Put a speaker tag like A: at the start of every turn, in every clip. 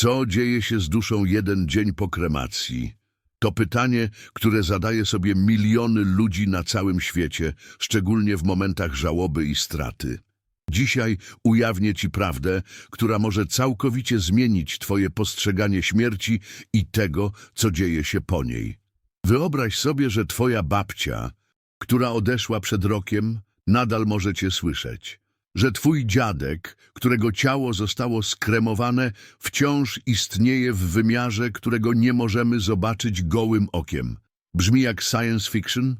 A: Co dzieje się z duszą jeden dzień po kremacji? To pytanie, które zadaje sobie miliony ludzi na całym świecie, szczególnie w momentach żałoby i straty. Dzisiaj ujawnię Ci prawdę, która może całkowicie zmienić Twoje postrzeganie śmierci i tego, co dzieje się po niej. Wyobraź sobie, że Twoja babcia, która odeszła przed rokiem, nadal może Cię słyszeć. Że Twój dziadek, którego ciało zostało skremowane, wciąż istnieje w wymiarze, którego nie możemy zobaczyć gołym okiem. Brzmi jak science fiction?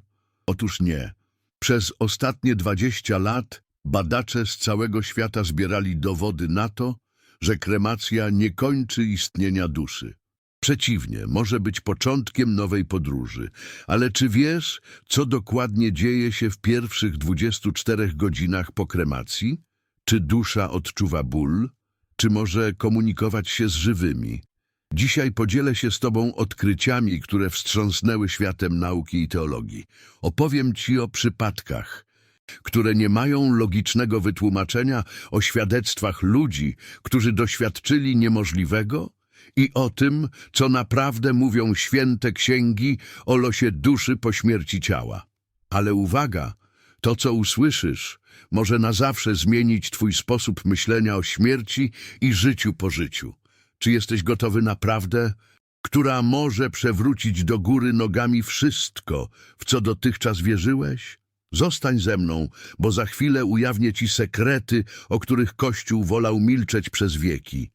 A: Otóż nie. Przez ostatnie 20 lat badacze z całego świata zbierali dowody na to, że kremacja nie kończy istnienia duszy. Przeciwnie, może być początkiem nowej podróży. Ale czy wiesz, co dokładnie dzieje się w pierwszych 24 godzinach po kremacji? Czy dusza odczuwa ból? Czy może komunikować się z żywymi? Dzisiaj podzielę się z Tobą odkryciami, które wstrząsnęły światem nauki i teologii. Opowiem Ci o przypadkach, które nie mają logicznego wytłumaczenia, o świadectwach ludzi, którzy doświadczyli niemożliwego i o tym, co naprawdę mówią święte księgi o losie duszy po śmierci ciała. Ale uwaga, to co usłyszysz może na zawsze zmienić Twój sposób myślenia o śmierci i życiu po życiu. Czy jesteś gotowy na prawdę, która może przewrócić do góry nogami wszystko, w co dotychczas wierzyłeś? Zostań ze mną, bo za chwilę ujawnię Ci sekrety, o których Kościół wolał milczeć przez wieki.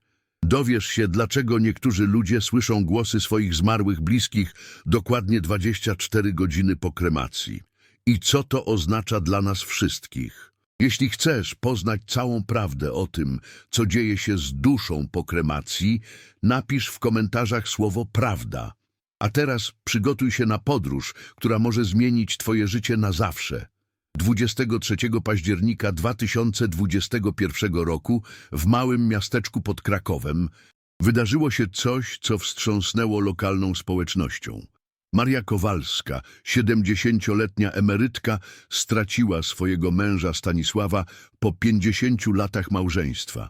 A: Dowiesz się, dlaczego niektórzy ludzie słyszą głosy swoich zmarłych bliskich dokładnie 24 godziny po kremacji. I co to oznacza dla nas wszystkich. Jeśli chcesz poznać całą prawdę o tym, co dzieje się z duszą po kremacji, napisz w komentarzach słowo prawda. A teraz przygotuj się na podróż, która może zmienić Twoje życie na zawsze. 23 października 2021 roku w małym miasteczku pod Krakowem wydarzyło się coś, co wstrząsnęło lokalną społecznością. Maria Kowalska, 70-letnia emerytka, straciła swojego męża Stanisława po 50 latach małżeństwa.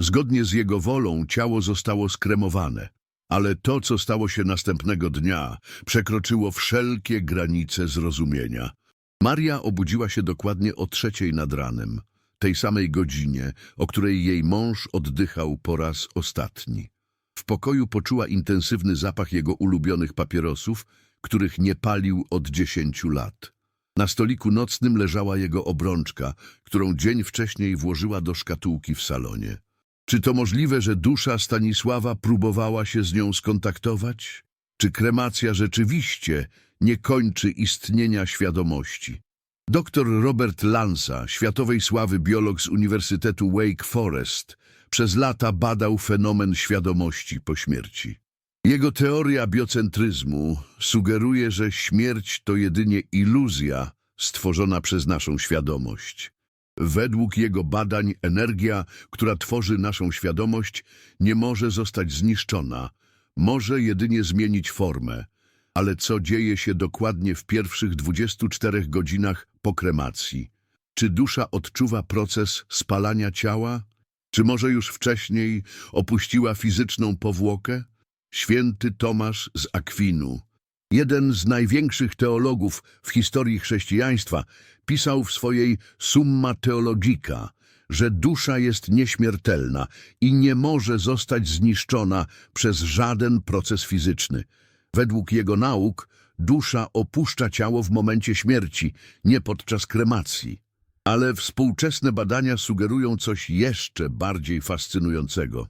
A: Zgodnie z jego wolą ciało zostało skremowane, ale to, co stało się następnego dnia, przekroczyło wszelkie granice zrozumienia. Maria obudziła się dokładnie o trzeciej nad ranem, tej samej godzinie, o której jej mąż oddychał po raz ostatni. W pokoju poczuła intensywny zapach jego ulubionych papierosów, których nie palił od dziesięciu lat. Na stoliku nocnym leżała jego obrączka, którą dzień wcześniej włożyła do szkatułki w salonie. Czy to możliwe, że dusza Stanisława próbowała się z nią skontaktować? Czy kremacja rzeczywiście nie kończy istnienia świadomości? Doktor Robert Lanza, światowej sławy biolog z Uniwersytetu Wake Forest, przez lata badał fenomen świadomości po śmierci. Jego teoria biocentryzmu sugeruje, że śmierć to jedynie iluzja stworzona przez naszą świadomość. Według jego badań energia, która tworzy naszą świadomość, nie może zostać zniszczona, może jedynie zmienić formę. Ale co dzieje się dokładnie w pierwszych 24 godzinach po kremacji? Czy dusza odczuwa proces spalania ciała? Czy może już wcześniej opuściła fizyczną powłokę? Święty Tomasz z Akwinu, jeden z największych teologów w historii chrześcijaństwa, pisał w swojej Summa Theologica, że dusza jest nieśmiertelna i nie może zostać zniszczona przez żaden proces fizyczny. Według jego nauk dusza opuszcza ciało w momencie śmierci, nie podczas kremacji. Ale współczesne badania sugerują coś jeszcze bardziej fascynującego.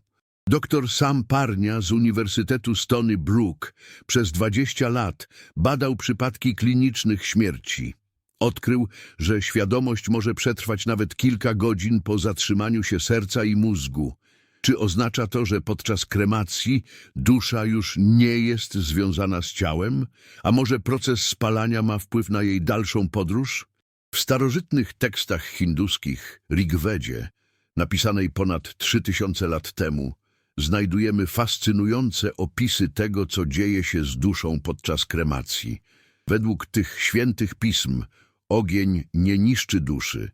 A: Dr Sam Parnia z Uniwersytetu Stony Brook przez 20 lat badał przypadki klinicznych śmierci. Odkrył, że świadomość może przetrwać nawet kilka godzin po zatrzymaniu się serca i mózgu. Czy oznacza to, że podczas kremacji dusza już nie jest związana z ciałem, a może proces spalania ma wpływ na jej dalszą podróż? W starożytnych tekstach hinduskich, Rigvedzie, napisanej ponad 3000 lat temu, znajdujemy fascynujące opisy tego, co dzieje się z duszą podczas kremacji. Według tych świętych pism ogień nie niszczy duszy,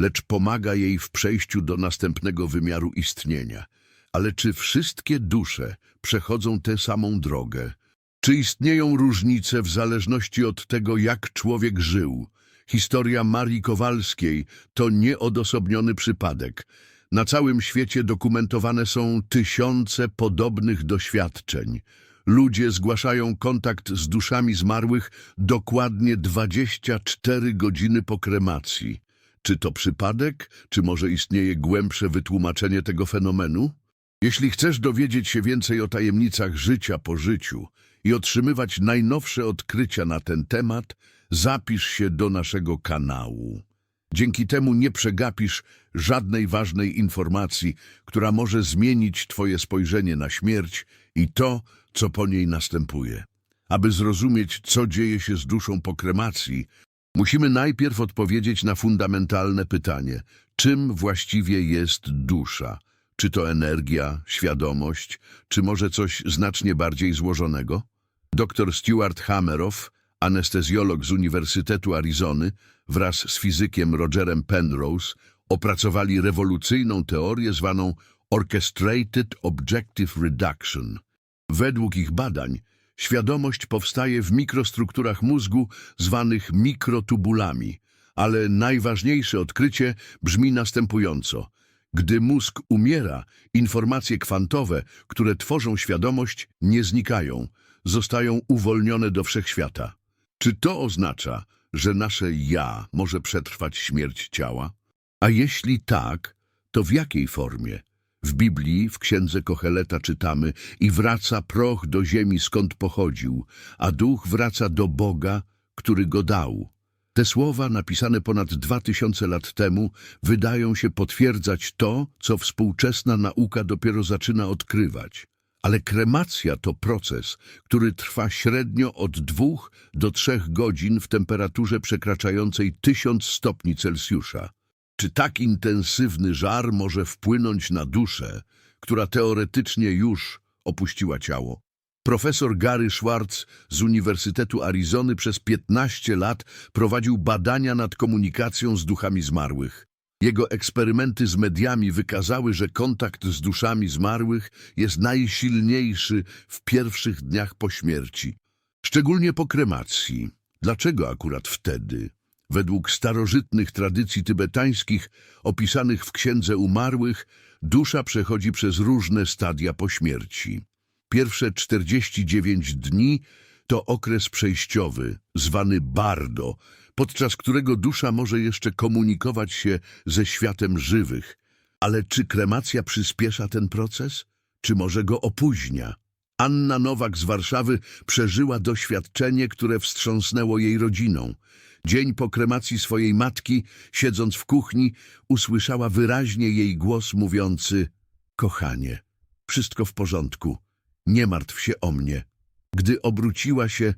A: lecz pomaga jej w przejściu do następnego wymiaru istnienia. Ale czy wszystkie dusze przechodzą tę samą drogę? Czy istnieją różnice w zależności od tego, jak człowiek żył? Historia Marii Kowalskiej to nieodosobniony przypadek. Na całym świecie dokumentowane są tysiące podobnych doświadczeń. Ludzie zgłaszają kontakt z duszami zmarłych dokładnie 24 godziny po kremacji. Czy to przypadek, czy może istnieje głębsze wytłumaczenie tego fenomenu? Jeśli chcesz dowiedzieć się więcej o tajemnicach życia po życiu i otrzymywać najnowsze odkrycia na ten temat, zapisz się do naszego kanału. Dzięki temu nie przegapisz żadnej ważnej informacji, która może zmienić Twoje spojrzenie na śmierć i to, co po niej następuje. Aby zrozumieć, co dzieje się z duszą po kremacji, musimy najpierw odpowiedzieć na fundamentalne pytanie: czym właściwie jest dusza? Czy to energia, świadomość, czy może coś znacznie bardziej złożonego? Dr Stuart Hammeroff, anestezjolog z Uniwersytetu Arizony, wraz z fizykiem Rogerem Penrose, opracowali rewolucyjną teorię zwaną Orchestrated Objective Reduction. Według ich badań świadomość powstaje w mikrostrukturach mózgu zwanych mikrotubulami, ale najważniejsze odkrycie brzmi następująco. Gdy mózg umiera, informacje kwantowe, które tworzą świadomość, nie znikają, zostają uwolnione do wszechświata. Czy to oznacza, że nasze ja może przetrwać śmierć ciała? A jeśli tak, to w jakiej formie? W Biblii, w księdze Kocheleta czytamy i wraca proch do ziemi, skąd pochodził, a duch wraca do Boga, który go dał. Te słowa, napisane ponad dwa tysiące lat temu, wydają się potwierdzać to, co współczesna nauka dopiero zaczyna odkrywać. Ale kremacja to proces, który trwa średnio od dwóch do trzech godzin w temperaturze przekraczającej tysiąc stopni Celsjusza. Czy tak intensywny żar może wpłynąć na duszę, która teoretycznie już opuściła ciało? Profesor Gary Schwartz z Uniwersytetu Arizony przez 15 lat prowadził badania nad komunikacją z duchami zmarłych. Jego eksperymenty z mediami wykazały, że kontakt z duszami zmarłych jest najsilniejszy w pierwszych dniach po śmierci, szczególnie po kremacji. Dlaczego akurat wtedy? Według starożytnych tradycji tybetańskich opisanych w Księdze Umarłych, dusza przechodzi przez różne stadia po śmierci. Pierwsze 49 dni to okres przejściowy, zwany bardo, podczas którego dusza może jeszcze komunikować się ze światem żywych. Ale czy kremacja przyspiesza ten proces, czy może go opóźnia? Anna Nowak z Warszawy przeżyła doświadczenie, które wstrząsnęło jej rodziną. Dzień po kremacji swojej matki, siedząc w kuchni, usłyszała wyraźnie jej głos mówiący Kochanie, wszystko w porządku, nie martw się o mnie. Gdy obróciła się,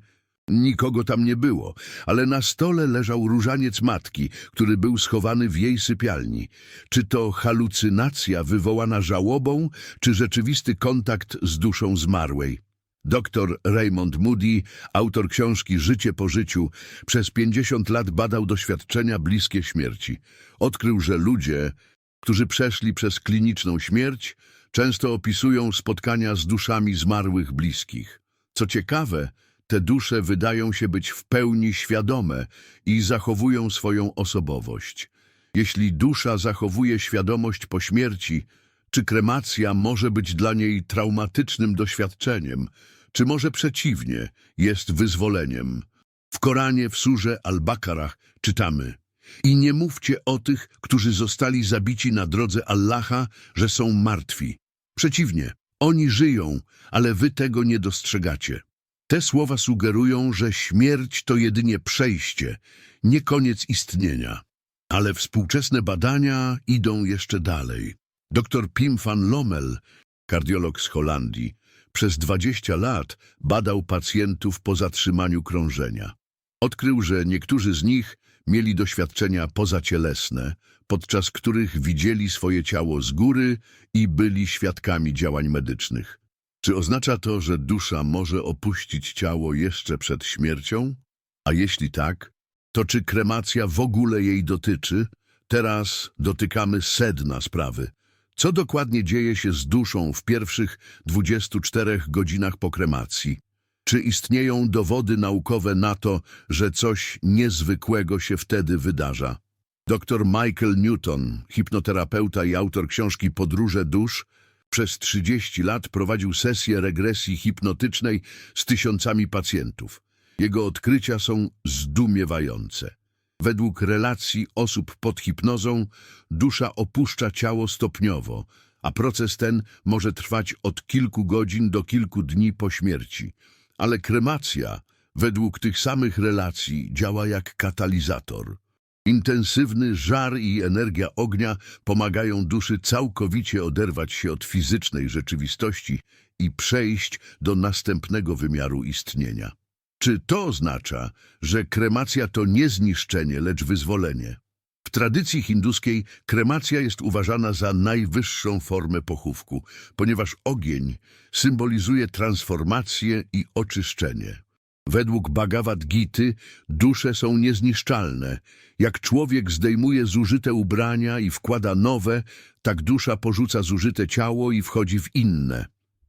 A: nikogo tam nie było, ale na stole leżał różaniec matki, który był schowany w jej sypialni. Czy to halucynacja wywołana żałobą, czy rzeczywisty kontakt z duszą zmarłej? Dr Raymond Moody, autor książki Życie po życiu, przez 50 lat badał doświadczenia bliskie śmierci. Odkrył, że ludzie, którzy przeszli przez kliniczną śmierć, często opisują spotkania z duszami zmarłych bliskich. Co ciekawe, te dusze wydają się być w pełni świadome i zachowują swoją osobowość. Jeśli dusza zachowuje świadomość po śmierci, czy kremacja może być dla niej traumatycznym doświadczeniem, czy może przeciwnie, jest wyzwoleniem? W Koranie w surze Al-Bakarach czytamy I nie mówcie o tych, którzy zostali zabici na drodze Allaha, że są martwi. Przeciwnie, oni żyją, ale wy tego nie dostrzegacie. Te słowa sugerują, że śmierć to jedynie przejście, nie koniec istnienia. Ale współczesne badania idą jeszcze dalej. Dr Pim van Lommel, kardiolog z Holandii, przez 20 lat badał pacjentów po zatrzymaniu krążenia. Odkrył, że niektórzy z nich mieli doświadczenia pozacielesne, podczas których widzieli swoje ciało z góry i byli świadkami działań medycznych. Czy oznacza to, że dusza może opuścić ciało jeszcze przed śmiercią? A jeśli tak, to czy kremacja w ogóle jej dotyczy? Teraz dotykamy sedna sprawy. Co dokładnie dzieje się z duszą w pierwszych 24 godzinach po kremacji? Czy istnieją dowody naukowe na to, że coś niezwykłego się wtedy wydarza? Dr Michael Newton, hipnoterapeuta i autor książki Podróże dusz, przez 30 lat prowadził sesję regresji hipnotycznej z tysiącami pacjentów. Jego odkrycia są zdumiewające. Według relacji osób pod hipnozą dusza opuszcza ciało stopniowo, a proces ten może trwać od kilku godzin do kilku dni po śmierci. Ale kremacja, według tych samych relacji, działa jak katalizator. Intensywny żar i energia ognia pomagają duszy całkowicie oderwać się od fizycznej rzeczywistości i przejść do następnego wymiaru istnienia. Czy to oznacza, że kremacja to nie zniszczenie, lecz wyzwolenie? W tradycji hinduskiej kremacja jest uważana za najwyższą formę pochówku, ponieważ ogień symbolizuje transformację i oczyszczenie. Według Bhagavad Gity dusze są niezniszczalne. Jak człowiek zdejmuje zużyte ubrania i wkłada nowe, tak dusza porzuca zużyte ciało i wchodzi w inne.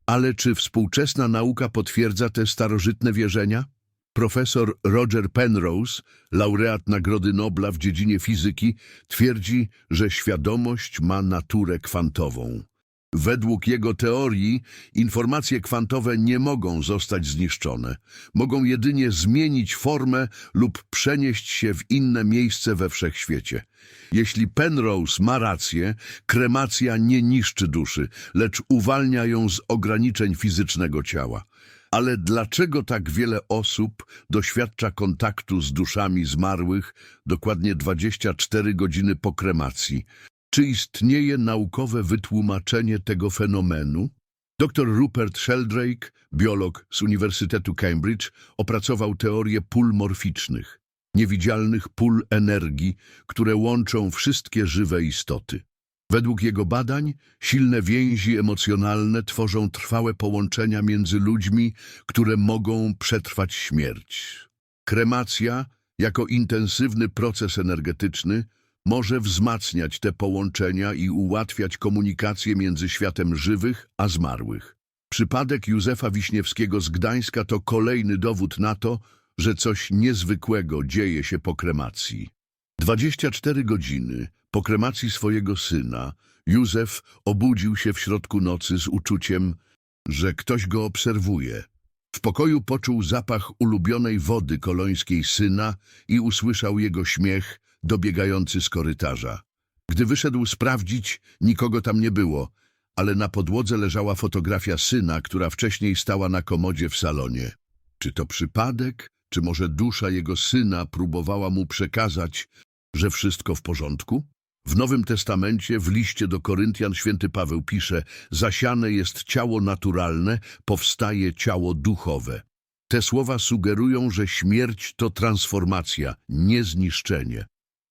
A: Ale czy współczesna nauka potwierdza te starożytne wierzenia? Profesor Roger Penrose, laureat Nagrody Nobla w dziedzinie fizyki, twierdzi, że świadomość ma naturę kwantową. Według jego teorii informacje kwantowe nie mogą zostać zniszczone. Mogą jedynie zmienić formę lub przenieść się w inne miejsce we wszechświecie. Jeśli Penrose ma rację, kremacja nie niszczy duszy, lecz uwalnia ją z ograniczeń fizycznego ciała. Ale dlaczego tak wiele osób doświadcza kontaktu z duszami zmarłych dokładnie 24 godziny po kremacji? Czy istnieje naukowe wytłumaczenie tego fenomenu? Dr Rupert Sheldrake, biolog z Uniwersytetu Cambridge, opracował teorię pól morficznych, niewidzialnych pól energii, które łączą wszystkie żywe istoty. Według jego badań silne więzi emocjonalne tworzą trwałe połączenia między ludźmi, które mogą przetrwać śmierć. Kremacja, jako intensywny proces energetyczny, może wzmacniać te połączenia i ułatwiać komunikację między światem żywych a zmarłych. Przypadek Józefa Wiśniewskiego z Gdańska to kolejny dowód na to, że coś niezwykłego dzieje się po kremacji. 24 godziny po kremacji swojego syna, Józef obudził się w środku nocy z uczuciem, że ktoś go obserwuje. W pokoju poczuł zapach ulubionej wody kolońskiej syna i usłyszał jego śmiech dobiegający z korytarza. Gdy wyszedł sprawdzić, nikogo tam nie było, ale na podłodze leżała fotografia syna, która wcześniej stała na komodzie w salonie. Czy to przypadek, czy może dusza jego syna próbowała mu przekazać, że wszystko w porządku? W Nowym Testamencie, w liście do Koryntian, święty Paweł pisze Zasiane jest ciało naturalne, powstaje ciało duchowe. Te słowa sugerują, że śmierć to transformacja, nie zniszczenie.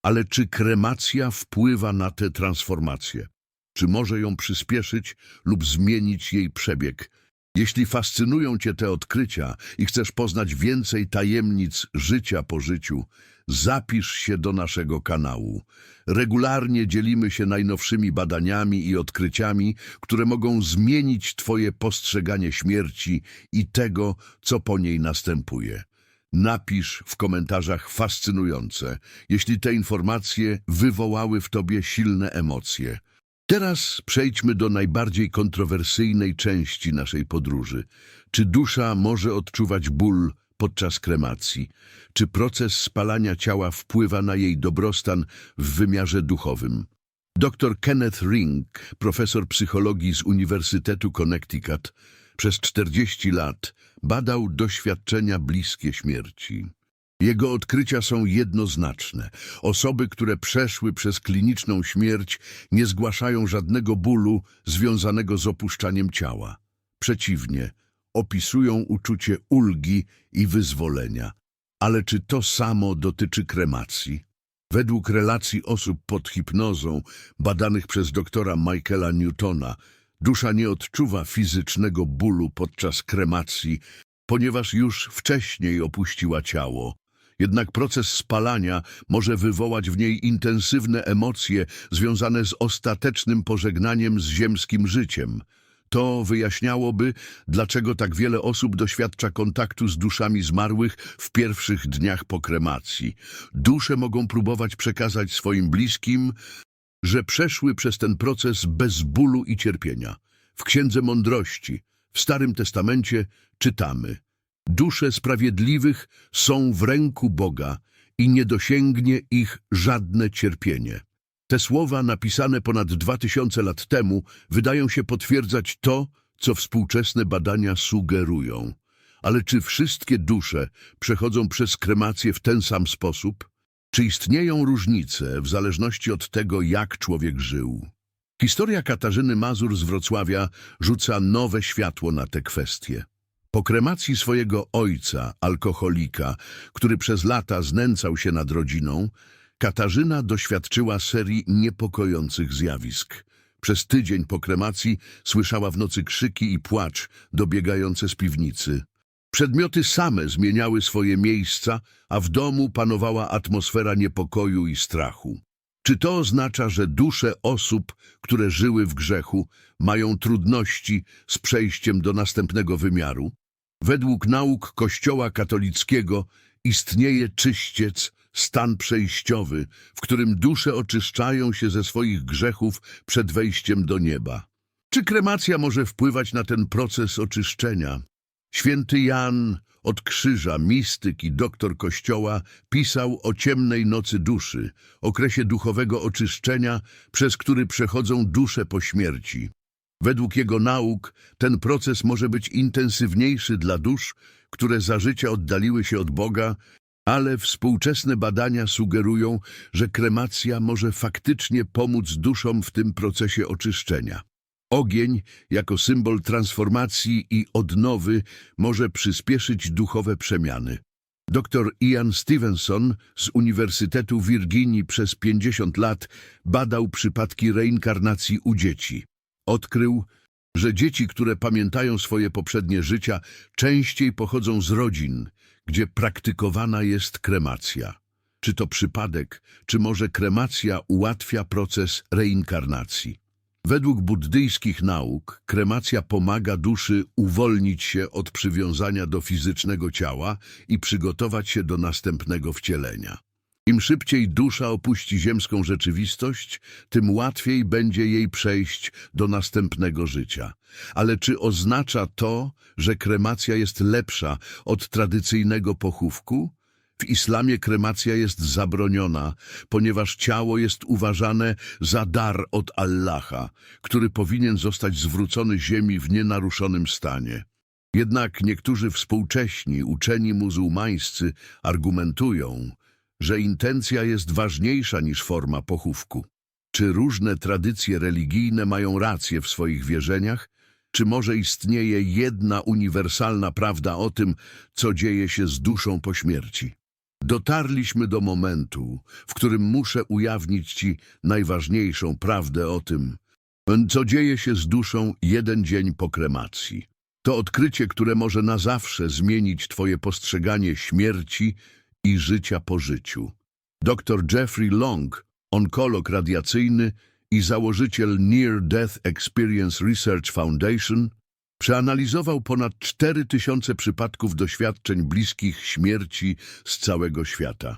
A: Ale czy kremacja wpływa na tę transformację? Czy może ją przyspieszyć lub zmienić jej przebieg? Jeśli fascynują Cię te odkrycia i chcesz poznać więcej tajemnic życia po życiu, zapisz się do naszego kanału. Regularnie dzielimy się najnowszymi badaniami i odkryciami, które mogą zmienić Twoje postrzeganie śmierci i tego, co po niej następuje. Napisz w komentarzach fascynujące, jeśli te informacje wywołały w Tobie silne emocje. Teraz przejdźmy do najbardziej kontrowersyjnej części naszej podróży. Czy dusza może odczuwać ból podczas kremacji? Czy proces spalania ciała wpływa na jej dobrostan w wymiarze duchowym? Dr Kenneth Ring, profesor psychologii z Uniwersytetu Connecticut, przez 40 lat badał doświadczenia bliskie śmierci. Jego odkrycia są jednoznaczne. Osoby, które przeszły przez kliniczną śmierć, nie zgłaszają żadnego bólu związanego z opuszczaniem ciała. Przeciwnie, opisują uczucie ulgi i wyzwolenia. Ale czy to samo dotyczy kremacji? Według relacji osób pod hipnozą, badanych przez doktora Michaela Newtona, dusza nie odczuwa fizycznego bólu podczas kremacji, ponieważ już wcześniej opuściła ciało. Jednak proces spalania może wywołać w niej intensywne emocje związane z ostatecznym pożegnaniem z ziemskim życiem. To wyjaśniałoby, dlaczego tak wiele osób doświadcza kontaktu z duszami zmarłych w pierwszych dniach po kremacji. Dusze mogą próbować przekazać swoim bliskim, że przeszły przez ten proces bez bólu i cierpienia. W Księdze Mądrości, w Starym Testamencie czytamy Dusze sprawiedliwych są w ręku Boga i nie dosięgnie ich żadne cierpienie. Te słowa, napisane ponad dwa tysiące lat temu, wydają się potwierdzać to, co współczesne badania sugerują. Ale czy wszystkie dusze przechodzą przez kremację w ten sam sposób? Czy istnieją różnice w zależności od tego, jak człowiek żył? Historia Katarzyny Mazur z Wrocławia rzuca nowe światło na te kwestie. Po kremacji swojego ojca, alkoholika, który przez lata znęcał się nad rodziną, Katarzyna doświadczyła serii niepokojących zjawisk. Przez tydzień po kremacji słyszała w nocy krzyki i płacz dobiegające z piwnicy. Przedmioty same zmieniały swoje miejsca, a w domu panowała atmosfera niepokoju i strachu. Czy to oznacza, że dusze osób, które żyły w grzechu, mają trudności z przejściem do następnego wymiaru? Według nauk Kościoła katolickiego istnieje czyściec, stan przejściowy, w którym dusze oczyszczają się ze swoich grzechów przed wejściem do nieba. Czy kremacja może wpływać na ten proces oczyszczenia? Święty Jan od krzyża, mistyk i doktor Kościoła, pisał o ciemnej nocy duszy, okresie duchowego oczyszczenia, przez który przechodzą dusze po śmierci. Według jego nauk ten proces może być intensywniejszy dla dusz, które za życia oddaliły się od Boga, ale współczesne badania sugerują, że kremacja może faktycznie pomóc duszom w tym procesie oczyszczenia. Ogień, jako symbol transformacji i odnowy, może przyspieszyć duchowe przemiany. Dr Ian Stevenson z Uniwersytetu Virginii przez 50 lat badał przypadki reinkarnacji u dzieci. Odkrył, że dzieci, które pamiętają swoje poprzednie życia, częściej pochodzą z rodzin, gdzie praktykowana jest kremacja. Czy to przypadek, czy może kremacja ułatwia proces reinkarnacji? Według buddyjskich nauk kremacja pomaga duszy uwolnić się od przywiązania do fizycznego ciała i przygotować się do następnego wcielenia. Im szybciej dusza opuści ziemską rzeczywistość, tym łatwiej będzie jej przejść do następnego życia. Ale czy oznacza to, że kremacja jest lepsza od tradycyjnego pochówku? W islamie kremacja jest zabroniona, ponieważ ciało jest uważane za dar od Allaha, który powinien zostać zwrócony ziemi w nienaruszonym stanie. Jednak niektórzy współcześni uczeni muzułmańscy argumentują, że intencja jest ważniejsza niż forma pochówku. Czy różne tradycje religijne mają rację w swoich wierzeniach? Czy może istnieje jedna uniwersalna prawda o tym, co dzieje się z duszą po śmierci? Dotarliśmy do momentu, w którym muszę ujawnić Ci najważniejszą prawdę o tym, co dzieje się z duszą jeden dzień po kremacji. To odkrycie, które może na zawsze zmienić Twoje postrzeganie śmierci i życia po życiu. Dr Jeffrey Long, onkolog radiacyjny i założyciel Near Death Experience Research Foundation, Przeanalizował ponad 4000 przypadków doświadczeń bliskich śmierci z całego świata.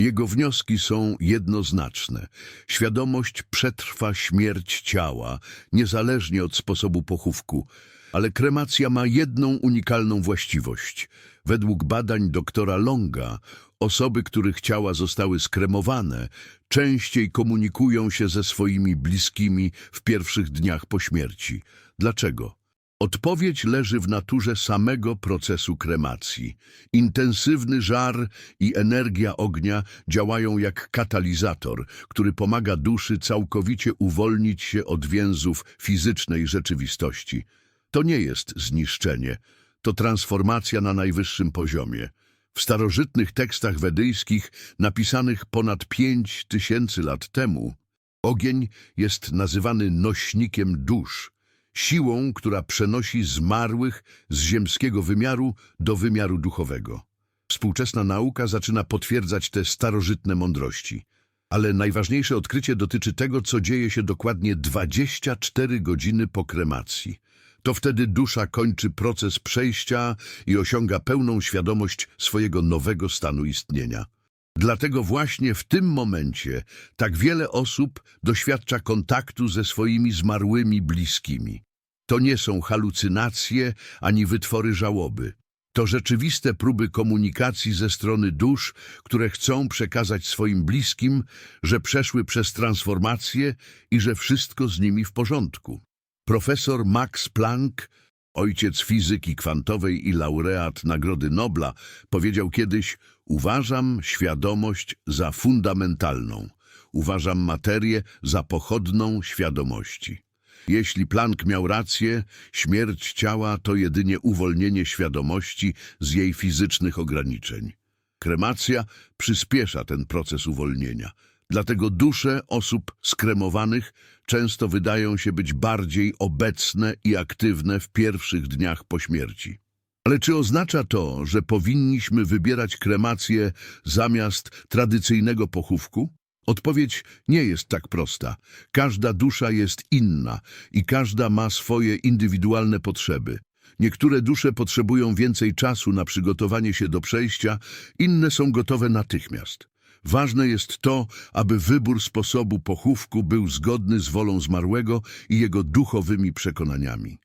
A: Jego wnioski są jednoznaczne. Świadomość przetrwa śmierć ciała, niezależnie od sposobu pochówku, ale kremacja ma jedną unikalną właściwość. Według badań doktora Longa, osoby, których ciała zostały skremowane, częściej komunikują się ze swoimi bliskimi w pierwszych dniach po śmierci. Dlaczego? Odpowiedź leży w naturze samego procesu kremacji. Intensywny żar i energia ognia działają jak katalizator, który pomaga duszy całkowicie uwolnić się od więzów fizycznej rzeczywistości. To nie jest zniszczenie, to transformacja na najwyższym poziomie. W starożytnych tekstach wedyjskich, napisanych ponad pięć tysięcy lat temu, ogień jest nazywany nośnikiem dusz, siłą, która przenosi zmarłych z ziemskiego wymiaru do wymiaru duchowego. Współczesna nauka zaczyna potwierdzać te starożytne mądrości. Ale najważniejsze odkrycie dotyczy tego, co dzieje się dokładnie 24 godziny po kremacji. To wtedy dusza kończy proces przejścia i osiąga pełną świadomość swojego nowego stanu istnienia. Dlatego właśnie w tym momencie tak wiele osób doświadcza kontaktu ze swoimi zmarłymi bliskimi. To nie są halucynacje ani wytwory żałoby. To rzeczywiste próby komunikacji ze strony dusz, które chcą przekazać swoim bliskim, że przeszły przez transformację i że wszystko z nimi w porządku. Profesor Max Planck, ojciec fizyki kwantowej i laureat Nagrody Nobla, powiedział kiedyś: Uważam świadomość za fundamentalną. Uważam materię za pochodną świadomości. Jeśli Planck miał rację, śmierć ciała to jedynie uwolnienie świadomości z jej fizycznych ograniczeń. Kremacja przyspiesza ten proces uwolnienia. Dlatego dusze osób skremowanych często wydają się być bardziej obecne i aktywne w pierwszych dniach po śmierci. Ale czy oznacza to, że powinniśmy wybierać kremację zamiast tradycyjnego pochówku? Odpowiedź nie jest tak prosta. Każda dusza jest inna i każda ma swoje indywidualne potrzeby. Niektóre dusze potrzebują więcej czasu na przygotowanie się do przejścia, inne są gotowe natychmiast. Ważne jest to, aby wybór sposobu pochówku był zgodny z wolą zmarłego i jego duchowymi przekonaniami.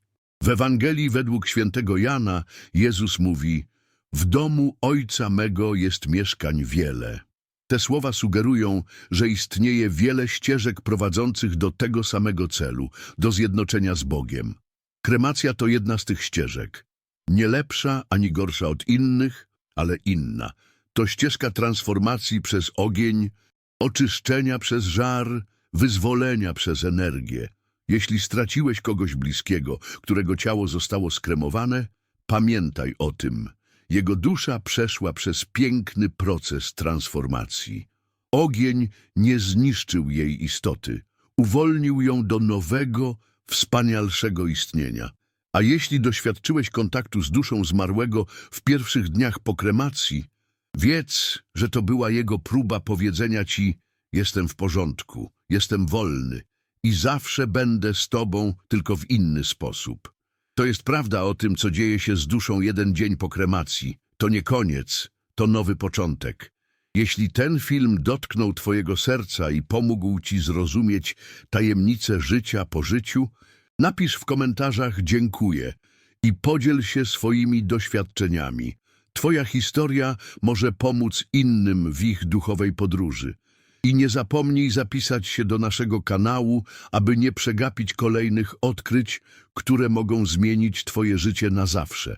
A: W Ewangelii według świętego Jana Jezus mówi W domu Ojca mego jest mieszkań wiele. Te słowa sugerują, że istnieje wiele ścieżek prowadzących do tego samego celu, do zjednoczenia z Bogiem. Kremacja to jedna z tych ścieżek. Nie lepsza ani gorsza od innych, ale inna. To ścieżka transformacji przez ogień, oczyszczenia przez żar, wyzwolenia przez energię. Jeśli straciłeś kogoś bliskiego, którego ciało zostało skremowane, pamiętaj o tym. Jego dusza przeszła przez piękny proces transformacji. Ogień nie zniszczył jej istoty, uwolnił ją do nowego, wspanialszego istnienia. A jeśli doświadczyłeś kontaktu z duszą zmarłego w pierwszych dniach po kremacji, wiedz, że to była jego próba powiedzenia ci: Jestem w porządku, jestem wolny i zawsze będę z tobą, tylko w inny sposób. To jest prawda o tym, co dzieje się z duszą jeden dzień po kremacji. To nie koniec, to nowy początek. Jeśli ten film dotknął twojego serca i pomógł ci zrozumieć tajemnicę życia po życiu, napisz w komentarzach dziękuję i podziel się swoimi doświadczeniami. Twoja historia może pomóc innym w ich duchowej podróży. I nie zapomnij zapisać się do naszego kanału, aby nie przegapić kolejnych odkryć, które mogą zmienić Twoje życie na zawsze.